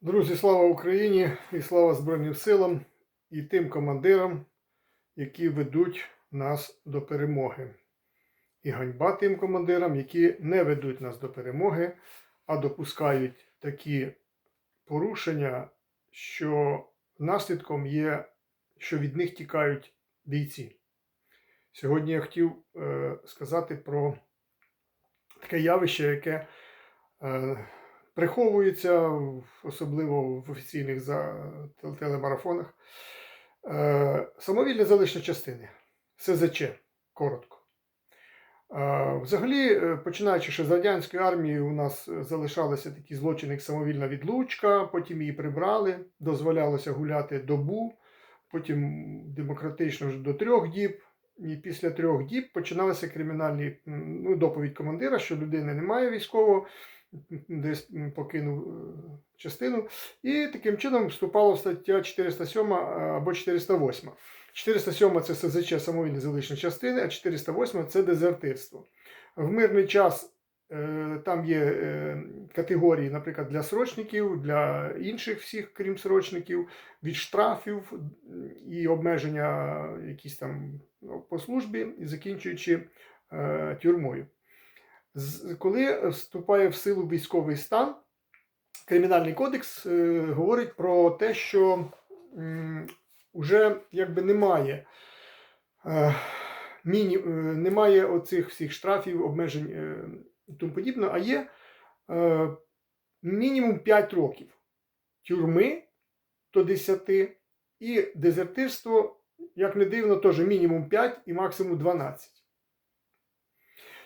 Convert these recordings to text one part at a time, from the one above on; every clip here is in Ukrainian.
Друзі, слава Україні і слава Збройним силам і тим командирам, які ведуть нас до перемоги. І ганьба тим командирам, які не ведуть нас до перемоги, а допускають такі порушення, що наслідком є, що від них тікають бійці. Сьогодні я хотів е, сказати про таке явище, яке приховується, особливо в офіційних телемарафонах. Е, самовільне залишення частини. СЗЧ, коротко. Е, взагалі, е, починаючи ще з радянської армії, у нас залишалися такі злочини, як самовільна відлучка, потім її прибрали, дозволялося гуляти добу, потім демократично вже до трьох діб. І після трьох діб починалися кримінальні ну, доповідь командира, що людини немає військового, десь покинув е, частину. І таким чином вступала стаття 407 або 408. 407 це СЗЧ самовільне залишення частини, а 408 це дезертирство. В мирний час е, там є е, категорії, наприклад, для срочників, для інших всіх, крім срочників, від штрафів і обмеження якісь там ну, по службі, і закінчуючи е, тюрмою. Коли вступає в силу військовий стан, Кримінальний кодекс е, говорить про те, що м, уже якби немає, е, міні, е, немає оцих всіх штрафів, обмежень і тому подібне, а є мінімум 5 років тюрми до 10 і дезертирство, як не дивно, теж мінімум 5 і максимум 12.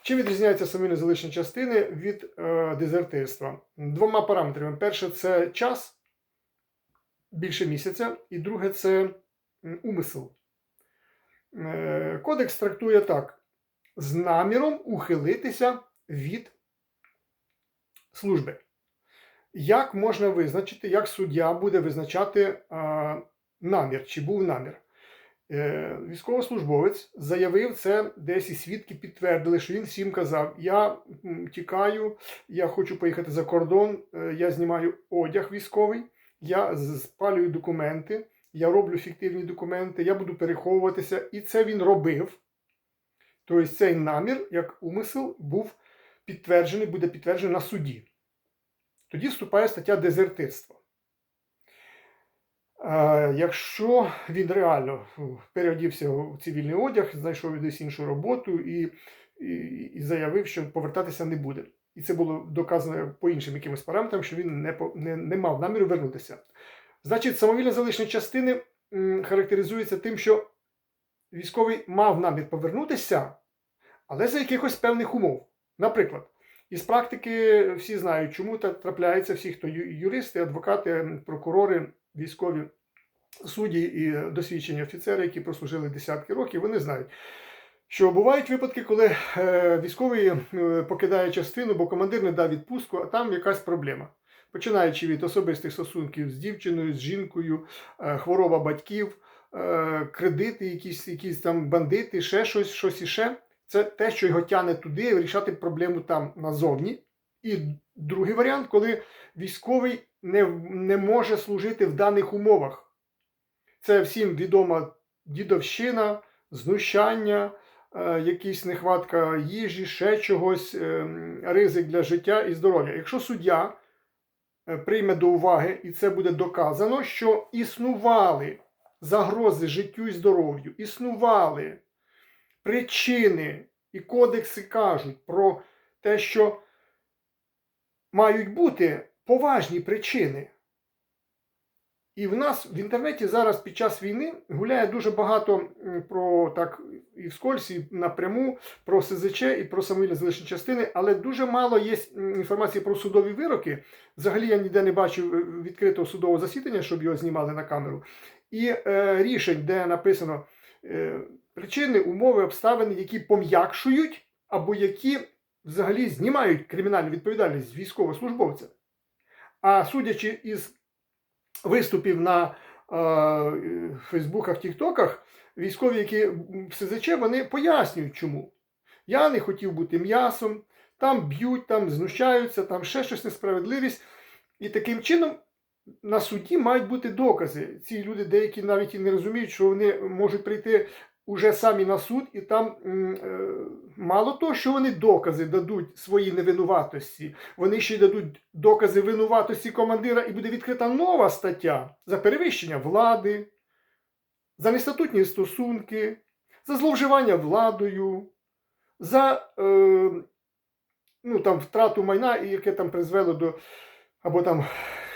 Чим відрізняється самі залишення частини від е, дезертирства? Двома параметрами. Перше це час більше місяця, і друге це умисел. Е, кодекс трактує так: з наміром ухилитися від служби. Як можна визначити, як суддя буде визначати е, намір, чи був намір? Е, Військовослужбовець заявив це, десь і свідки підтвердили, що він всім казав: Я тікаю, я хочу поїхати за кордон, е, я знімаю одяг військовий, я спалюю документи, я роблю фіктивні документи, я буду переховуватися. І це він робив. Тобто цей намір, як умисел, був підтверджений, буде підтверджений на суді. Тоді вступає стаття дезертирства. Е, Якщо він реально переодівся в цивільний одяг, знайшов десь іншу роботу і, і, і заявив, що повертатися не буде. І це було доказано по іншим якимось параметрам, що він не, не, не мав наміру вернутися. Значить, самовільне залишення частини м, характеризується тим, що військовий мав намір повернутися, але за якихось певних умов. Наприклад, із практики всі знають, чому так трапляється всі, хто юристи, адвокати, прокурори, військові судді і досвідчені офіцери, які прослужили десятки років, вони знають. Що бувають випадки, коли е, військовий е, покидає частину, бо командир не дав відпустку, а там якась проблема. Починаючи від особистих стосунків з дівчиною, з жінкою, е, хвороба батьків, кредити, якісь, якісь там бандити, ще щось, щось іще. Це те, що його тягне туди, вирішати проблему там назовні. І другий варіант, коли військовий не, не може служити в даних умовах. Це всім відома дідовщина, знущання, е, якісь нехватка їжі, ще чогось, е, ризик для життя і здоров'я. Якщо суддя е, прийме до уваги, і це буде доказано, що існували загрози життю і здоров'ю, існували причини, і кодекси кажуть про те, що мають бути поважні причини. І в нас в інтернеті зараз під час війни гуляє дуже багато про так і вскользь, і напряму про СЗЧ і про самовільне залишення частини, але дуже мало є інформації про судові вироки. Взагалі я ніде не бачив е, відкритого судового засідання, щоб його знімали на камеру. І е, рішень, де написано е, причини, умови, обставини, які пом'якшують або які взагалі знімають кримінальну відповідальність з військовослужбовця. А судячи із виступів на е, Фейсбуках, Тіктоках, військові, які в СЗЧ, вони пояснюють, чому. Я не хотів бути м'ясом, там б'ють, там знущаються, там ще щось несправедливість. І таким чином на суді мають бути докази. Ці люди деякі навіть і не розуміють, що вони можуть прийти уже самі на суд, і там е, мало того, що вони докази дадуть свої невинуватості, вони ще й дадуть докази винуватості командира, і буде відкрита нова стаття за перевищення влади, за нестатутні стосунки, за зловживання владою, за е, ну, там, втрату майна, яке там призвело до, або там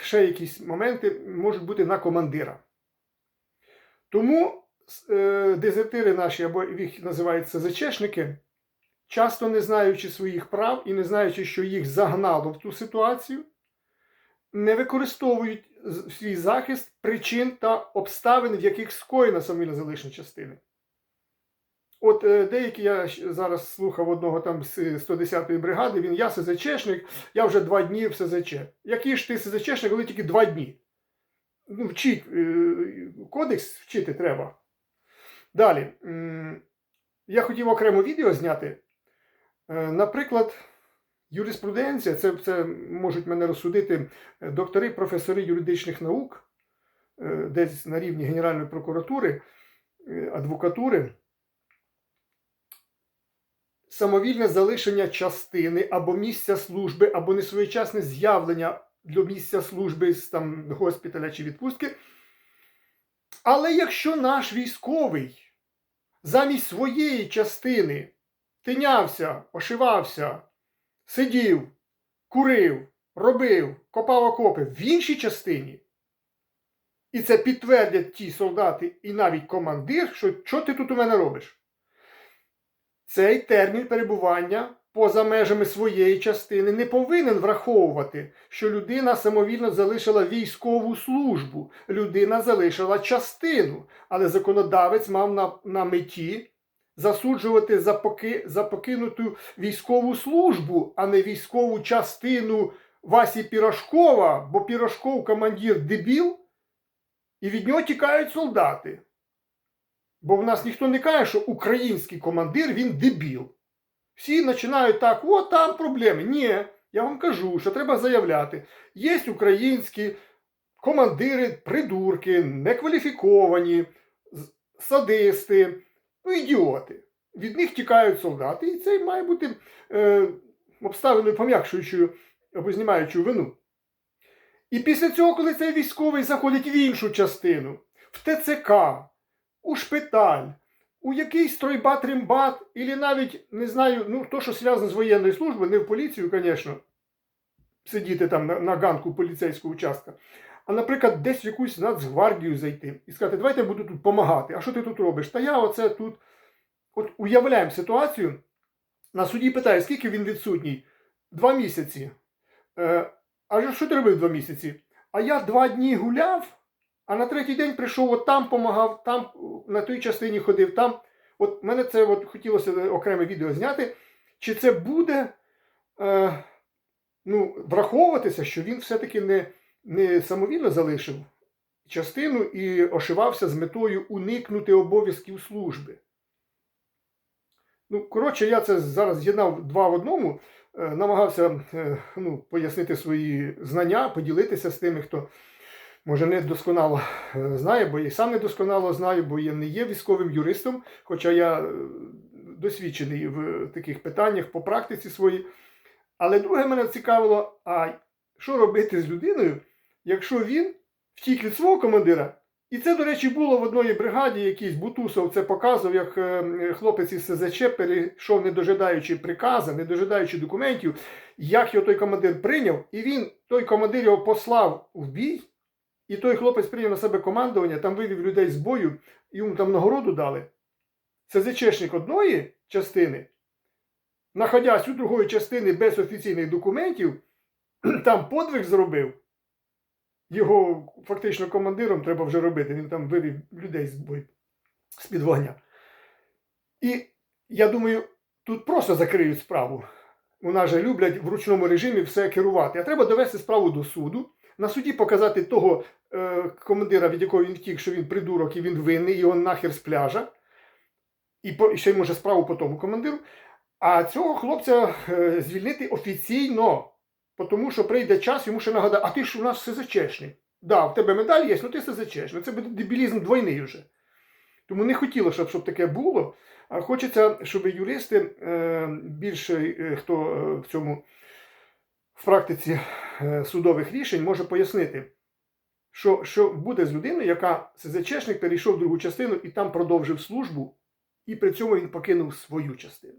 ще якісь моменти можуть бути на командира. Тому дезертири наші, або їх називають СЗЧшники, часто не знаючи своїх прав і не знаючи, що їх загнало в ту ситуацію, не використовують свій захист причин та обставин, в яких скоєна самовільно залишення частини. От е, деякі я зараз слухав одного там з 110-ї бригади, він я СЗЧшник, я вже два дні в СЗЧ. Який ж ти СЗЧшник, коли тільки два дні? Ну, вчить, е, кодекс вчити треба. Далі. Я хотів окремо відео зняти. Е, Наприклад, юриспруденція, це, це можуть мене розсудити е, доктори, професори юридичних наук, е, десь на рівні Генеральної прокуратури, адвокатури. Самовільне залишення частини або місця служби, або несвоєчасне з'явлення до місця служби з там, госпіталя чи відпустки. Але якщо наш військовий замість своєї частини тинявся, ошивався, сидів, курив, робив, копав окопи в іншій частині, і це підтвердять ті солдати і навіть командир, що що ти тут у мене робиш? Цей термін перебування поза межами своєї частини не повинен враховувати, що людина самовільно залишила військову службу, людина залишила частину, але законодавець мав на, на меті засуджувати за, поки, за покинуту військову службу, а не військову частину Васі Пірашкова, бо Пірашков командир дебіл, і від нього тікають солдати. Бо в нас ніхто не каже, що український командир він дебіл. Всі починають так, о, там проблеми. Ні, я вам кажу, що треба заявляти. Є українські командири, придурки, некваліфіковані, садисти, ну, ідіоти. Від них тікають солдати, і це має бути е, обставиною пом'якшуючою або знімаючою вину. І після цього, коли цей військовий заходить в іншу частину, в ТЦК, у шпиталь, у якийсь стройбат римбат, і навіть не знаю, ну то, що зв'язано з воєнною службою, не в поліцію, звісно, сидіти там на, на ганку поліцейського участка, а, наприклад, десь в якусь нацгвардію зайти і сказати, давайте я буду тут допомагати. А що ти тут робиш? Та я оце тут. От уявляємо ситуацію. На суді питає, скільки він відсутній? Два місяці. Е, а що ти робив два місяці? А я два дні гуляв, а на третій день прийшов, от там помагав, там на той частині ходив, там. От мене це от хотілося окреме відео зняти. Чи це буде е, ну, враховуватися, що він все-таки не, не самовільно залишив частину і ошивався з метою уникнути обов'язків служби? Ну, коротше, я це зараз з'єднав два в одному, е, намагався е, ну, пояснити свої знання, поділитися з тими, хто може не досконало е, знає, бо і сам не досконало знаю, бо я не є військовим юристом, хоча я е, досвідчений в таких питаннях по практиці своїй. Але друге мене цікавило, а що робити з людиною, якщо він втік від свого командира? І це, до речі, було в одній бригаді, якийсь Бутусов це показував, як е, хлопець із СЗЧ перейшов, не дожидаючи приказа, не дожидаючи документів, як його той командир прийняв, і він, той командир його послав в бій, і той хлопець прийняв на себе командування, там вивів людей з бою, йому там нагороду дали. Це СЗЧшник одної частини, находясь у другої частини без офіційних документів, там подвиг зробив. Його фактично командиром треба вже робити. Він там вивів людей з бою з-під вогня. І я думаю, тут просто закриють справу. У нас же люблять в ручному режимі все керувати. А треба довести справу до суду, на суді показати того е, командира, від якого він втік, що він придурок і він винний, його нахер з пляжа. І, по, і ще й може справу по тому командиру. А цього хлопця е, звільнити офіційно, тому що прийде час, йому ще нагадає, а ти ж у нас СЗЧшник. Да, в тебе медаль є, ну ти СЗЧ. Ну це буде дебілізм двойний вже. Тому не хотілося, щоб, щоб таке було. А хочеться, щоб юристи е, більше е, хто е, в цьому в практиці е, судових рішень може пояснити, що, що буде з людиною, яка СЗЧшник перейшов в другу частину і там продовжив службу, і при цьому він покинув свою частину.